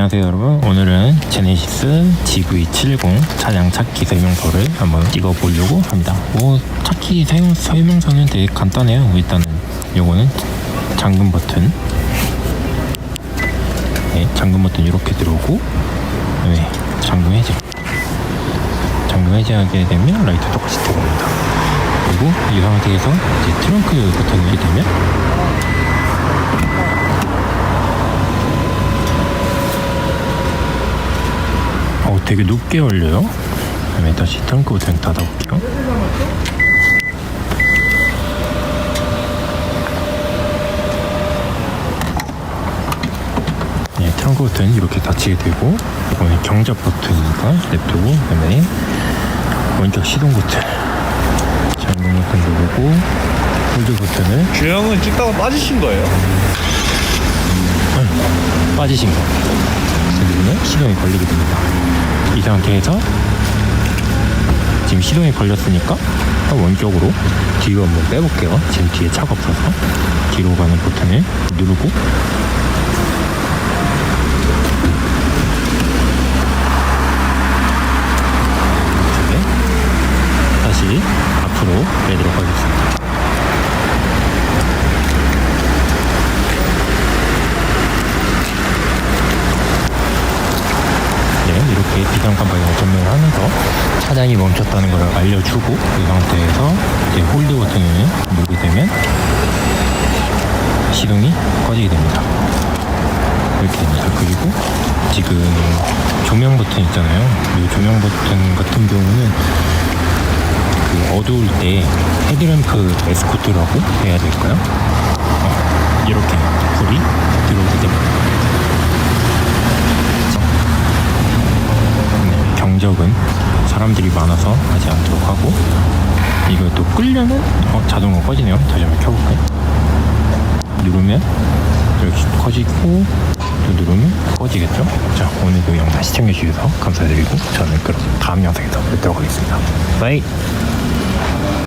안녕하세요 여러분. 오늘은 제네시스 GV70 차량 찾기 설명서를 한번 찍어보려고 합니다. 뭐 찾기 사용, 설명서는 되게 간단해요. 일단은 요거는 잠금 버튼. 네, 잠금 버튼 이렇게 들어오고 네, 잠금 해제. 잠금 해제하게 되면 라이트 똑같이 들어옵니다. 그리고 이 상태에서 이제 트렁크 버튼을 되면 어, 되게 높게 열려요. 그다음에 다시 트렁크 버튼 닫아볼게요. 네, 트렁크 버튼 이렇게 닫히게 되고 이거는 경적 버튼이니까 냅두고 그다음에 원격 시동 버튼 잠금 버튼 누르고 홀드 버튼을 주영은 찍다가 빠지신 거예요? 빠지신 거 누르면 시동이 걸리게 됩니다 이 상태에서 지금 시동이 걸렸으니까 원격으로 뒤로 한번 빼볼게요. 지금 뒤에 차가 없어서. 뒤로 가는 버튼을 누르고. 다시 앞으로 빼도록 하겠습니다 네, 이렇게 비상칸 방향을 전면을 하면서 차량이 멈췄다는 걸 알려주고 그 상태에서 이제 홀드 버튼을 누르게 되면 시동이 꺼지게 됩니다. 이렇게 됩니다. 그리고 지금 조명 버튼 있잖아요. 이 조명 버튼 같은 경우는 그 어두울 때 헤드램프 에스코트라고 해야 될까요? 어, 이렇게 불이 들어오게 됩니다. 네, 경적은 사람들이 많아서 하지 않도록 하고 이거 또 끄려면 어, 자동으로 꺼지네요. 다시 한번 켜볼까요? 누르면 이렇게 꺼지고 또 누르면 꺼지겠죠? 자 오늘도 영상 시청해주셔서 감사드리고 저는 그럼 다음 영상에서 뵙도록 하겠습니다. 바이